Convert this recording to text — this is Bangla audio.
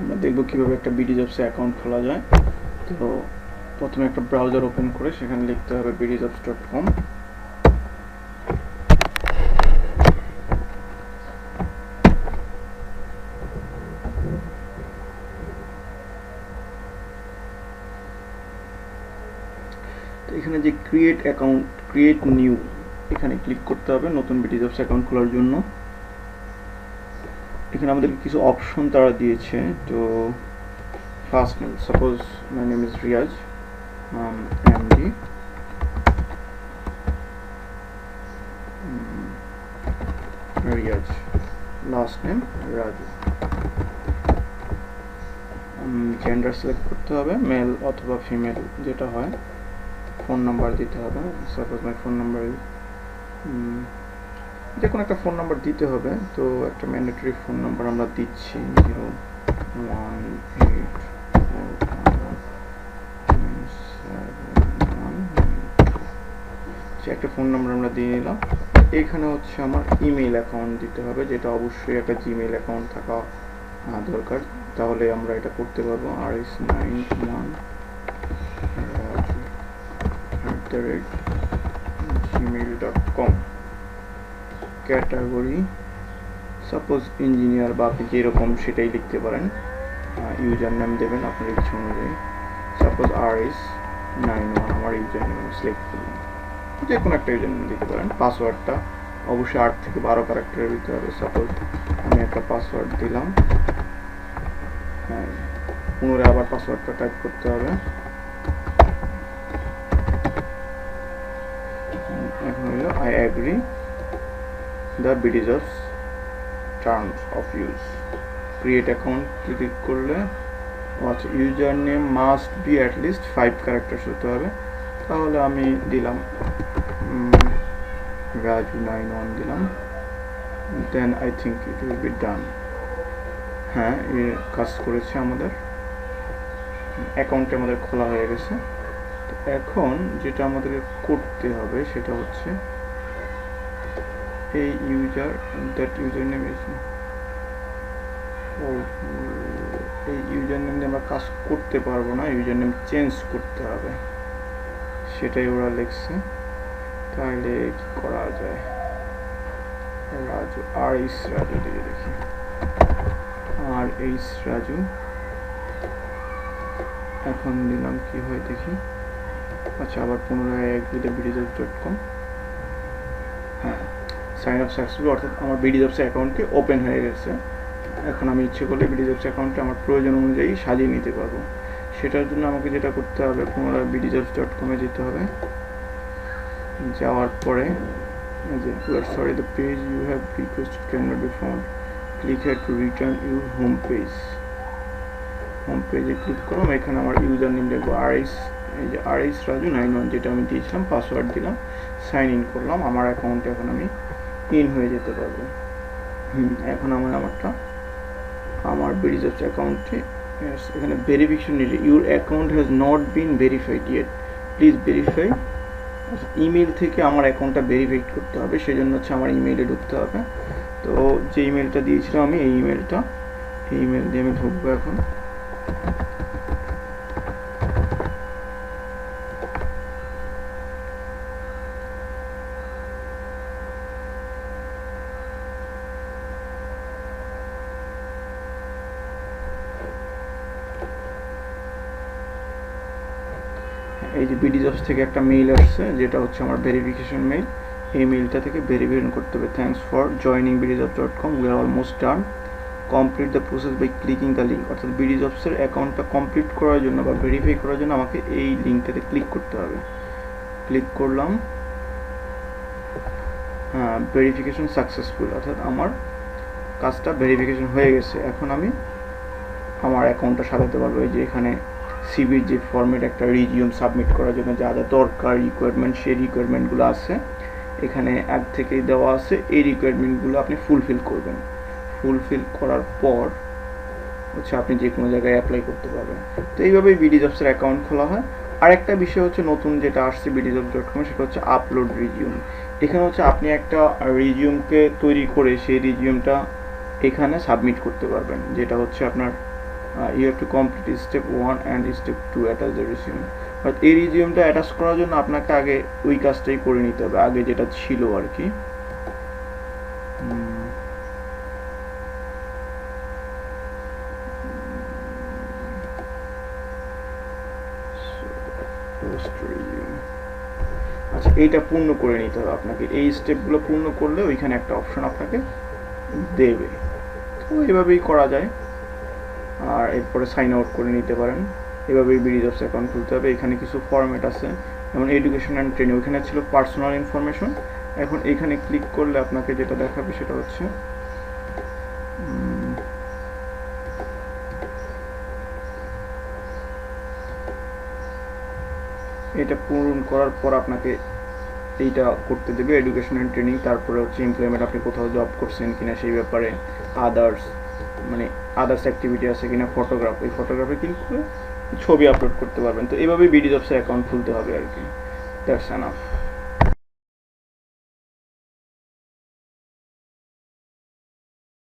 আমরা দেখব কীভাবে একটা বিডি জবসে অ্যাকাউন্ট খোলা যায়। তো প্রথমে একটা ব্রাউজার ওপেন করে সেখানে লিখতে হবে বিডিজবস ডট কম তো এখানে যে ক্রিয়েট অ্যাকাউন্ট ক্রিয়েট নিউ এখানে ক্লিক করতে হবে নতুন বিডিজবস অ্যাকাউন্ট খোলার জন্য। এখানে আমাদের কিছু অপশন তারা দিয়েছে, তো first name suppose my name is Riaz MD Riaz last name Raju gender select করতে হবে মেল অথবা ফিমেল যেটা হয় ফোন নাম্বার দিতে হবে সাপোজ মাই ফোন নাম্বার যে কোনো একটা ফোন নাম্বার দিতে হবে। তো একটা ম্যান্ডেটরি ফোন নাম্বার আমরা দিচ্ছি জিরো ওয়ান এইট একটা ফোন নাম্বার আমরা দিয়ে নিলাম। এখানে হচ্ছে আমার ইমেল অ্যাকাউন্ট দিতে হবে, যেটা অবশ্যই একটা জিমেল অ্যাকাউন্ট থাকা দরকার। তাহলে আমরা এটা করতে পারব। R S nine one at the rate Gmail dot com category suppose engineer বা আপনি যেরকম সেটাই লিখতে পারেন ইউজার নেম দেবেন আপনার ইচ্ছা অনুযায়ী। Suppose R S nine one আমার ইউজার নেম সিলেক্ট করলাম যে কোনো একটা ইউজার নেম দিতে পারেন। পাসওয়ার্ডটা অবশ্যই আট থেকে বারো ক্যারেক্টারের দিতে হবে। সাপোজ আমি একটা পাসওয়ার্ড দিলাম। পুনরায় আবার পাসওয়ার্ডটা টাইপ করতে হবে। এখন হলো I agree the BDJobs terms of use create account click করলে আচ্ছা user name must be at least five characters হতে হবে। তাহলে আমি দিলাম রাজু নাইন ওয়ান দিলাম। Then I think it will be done হ্যাঁ এ কাজ করেছে আমাদের। অ্যাকাউন্টে আমাদের খোলা হয়ে গেছে। তো এখন যেটা আমাদেরকে করতে হবে সেটা হচ্ছে এই user that user name is ও এই ইউজার নেম আমরা কাজ করতে পারব না ইউজার নেম চেঞ্জ করতে হবে। সেটাই ওরা লিখছে। তাহলে কি করা যায়? রাজু, আর এইস রাজু দিয়ে দেখি। R S Raju. এখন দিলাম কি হয় দেখি। আচ্ছা আবার পুনরায় একদিতে বিডিজবস ডট কম হ্যাঁ। সাইন আপ সাকসেসফুল অর্থাৎ আমার বিডিজবস অ্যাকাউন্টটি ওপেন হয়ে গেছে। এখন আমি ইচ্ছে করলে বিডি বিডিজবস অ্যাকাউন্টে আমার প্রয়োজন অনুযায়ী সাজিয়ে নিতে পারব। সেটার জন্য আমাকে যেটা করতে হবে, পুনরায় বিডিজবস ডট কমে যেতে হবে। যাওয়ার পরে যে sorry the page you have requested can not be found click had to return your home page home পেজে ক্লিক করো, আমি এখানে আমার ইউজার নেম লিখব আর এস এই যে R S Raju nine one, যেটা আমি দিয়েছিলাম পাসওয়ার্ড দিলাম সাইন ইন করলাম, আমার অ্যাকাউন্টে এখন আমি ইন হয়ে যেতে পারব। হুম, এখন আমার আমারটা, আমার বিডিজবস অ্যাকাউন্টে এখানে verification your account has not been verified yet please verify email থেকে আমার অ্যাকাউন্টটা ভেরিফাই করতে হবে, সেজন্য হচ্ছে আমার ইমেইলে ঢুকতে হবে। তো যে ইমেলটা দিয়েছিলাম আমি, এই ইমেলটা এই ইমেল দিয়ে আমি ঢুকবো এখন। এই যে বিডি জবস থেকে একটা মেইল আসছে, যেটা হচ্ছে আমার ভেরিফিকেশন মেইল এই মেইলটা থেকে ভেরিফিকেশন করতে হবে। Thanks for joining BD jobs dot com we are almost done complete the process by clicking the link অর্থাৎ বিডি জবসের অ্যাকাউন্টটা কমপ্লিট করার জন্য বা ভেরিফাই করার জন্য আমাকে এই লিঙ্কটাতে ক্লিক করতে হবে। ক্লিক করলাম। হ্যাঁ ভেরিফিকেশন সাকসেসফুল অর্থাৎ আমার কাজটা ভেরিফিকেশন হয়ে গেছে। এখন আমি আমার অ্যাকাউন্টটা সাজাতে পারব। এই যে এখানে সিবির যে ফর্মেট একটা রিজিউম সাবমিট করার জন্য যা যা দরকার রিকোয়ারমেন্ট সেই রিকোয়ারমেন্টগুলো আছে। এখানে এক থেকেই দেওয়া আছে। এই রিকোয়ারমেন্টগুলো আপনি ফুলফিল করবেন। ফুলফিল করার পর হচ্ছে আপনি যে কোনো জায়গায় অ্যাপ্লাই করতে পারবেন। তো এইভাবেই বিডি জবসের অ্যাকাউন্ট খোলা হয়। আর একটা বিষয় হচ্ছে নতুন যেটা আসছে বিডি জবস ডট কমে সেটা হচ্ছে আপলোড রিজিউম এখানে হচ্ছে আপনি একটা রিজিউমকে তৈরি করে সেই রিজিউমটা এখানে সাবমিট করতে পারবেন। যেটা হচ্ছে আপনার you have to complete step one and step two attach the resume but এই রিজিউমটা অ্যাটাচ করার জন্য আপনাকে আগে ওই কাজটাই করে নিতে হবে আগে যেটা ছিল আর কি resume আচ্ছা এইটা পূর্ণ করে নিতে হবে আপনাকে। এই স্টেপগুলো পূর্ণ করলে ওইখানে একটা অপশন আপনাকে দেবে। তো এভাবেই করা যায়। আর এরপরে সাইন আউট করে নিতে পারেন। এভাবেই বিডি জবস অ্যাকাউন্ট খুলতে হবে। এখানে কিছু ফরম্যাট আছে, যেমন এডুকেশন অ্যান্ড ট্রেনিং ওখানে ছিল পার্সোনাল ইনফরমেশন এখন এখানে ক্লিক করলে আপনাকে যেটা দেখাবে সেটা হচ্ছে এটা পূরণ করার পর আপনাকে এইটা করতে দেবে। এডুকেশন অ্যান্ড ট্রেনিং তারপরে হচ্ছে এমপ্লয়মেন্ট আপনি কোথাও জব করছেন কিনা সেই ব্যাপারে আদার্স মানে আদার্স অ্যাক্টিভিটি আছে কিনা ফটোগ্রাফ ওই ফটোগ্রাফে করে ছবি আপলোড করতে পারবেন। তো এইভাবে বিডি জবসের অ্যাকাউন্ট খুলতে হবে আর কি। That's enough